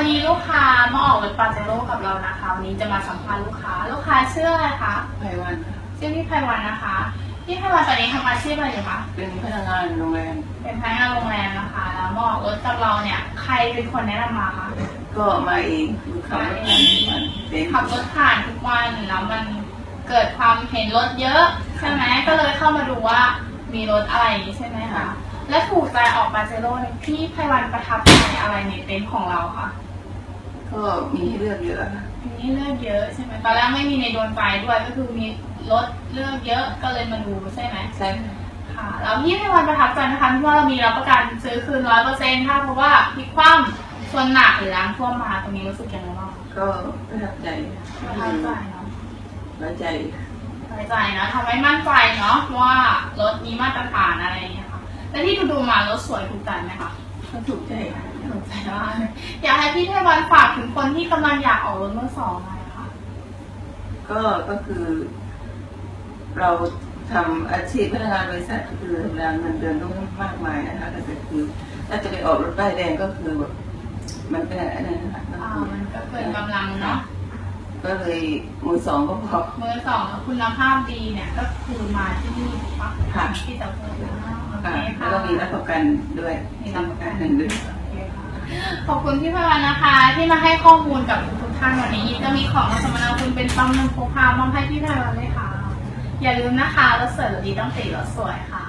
วันนี้ลูกค้ามาออกเว็บปาเจโร่กับเรานะคะ วันนี้จะมาสัมภาษณ์ลูกค้า ลูกค้าชื่ออะไรคะไพวันชื่อพี่ไพวันนะคะพี่ไพวันตอนนี้ทำอาชีพอะไรอยู่คะเป็นพนักงานโรงแรม เป็นพนักงานโรงแรมนะคะแล้วมาออกรถกับเราเนี่ยใครเป็นคนแนะนำมาคะก็มาเองขับรถผ่านทุกวันเป็ขับรถผ่านทุกวันแล้วมันเกิดความเห็นรถเยอะใช่ไหมก็เลยเข้ามาดูว่ามีรถอะไรใช่ไหมคะและถูกใจออกปาเจโร่พี่ไพวันประทับใจอะไรในเต็นท์ของเราค่ะ ก็มีให้เลือกเยอะค่ะมีเลือกเยอะใช่ไหมตอนแรกไม่มีในดวงใจด้วยก็คือมีรถเลือกเยอะก็เลยมาดูใช่ไหมใช่ค่ะค่ะ แล้วพี่ไพวันประทับใจนะคะที่ว่าเรามีรับประกันซื้อคืนร้อยเปอร์เซ็นต์ถ้าเพราะว่าพลิกคว่ำส่วนหนักหรือล้างท่วมมาตรงนี้รู้สึกยังไงบ้างก็ประทับใจประทับใจเนาะไว้ใจไว้ใจนะทำให้มั่นใจเนาะว่ารถมีมาตรฐานอะไรอย่างเงี้ยค่ะแล้วที่ดูดูๆมารถสวยถูกใจไหมคะ ก็ถูกใจค่ะถูกใจมากเลยอยากให้พี่ไพวันฝากถึงคนที่กำลังอยากออกรถมือสองหน่อยค่ะ ก็ก็คือ เราทำอาชีพพนักงานบริษัทก็คือเวลาเงินเดือนต้องมากมายนะคะแต่คือถ้าจะไปออกรถป้ายแดงก็คือแบบมันเป็นอะไรนะคะก็อ่า คือมันก็เกินกำลังเนาะก็เลยมือสองก็พอ มือสองคุณภาพดีเนี่ยก็คือมาที่นี่ปะค่ะ ที่จะเปิด มีรับประกันด้วยมีรับประกันหนึ่งเดือนขอบคุณพี่พวันนะคะ ที่มาให้ข้อมูลกับทุกท่านวันนี้จะมีของมาสมนาคุณเป็นปั๊มน้ำโคพามอบให้พี่พวันเลยค่ะ อย่าลืมนะคะรถสวยรถดีต้องตีรถสวยค่ะ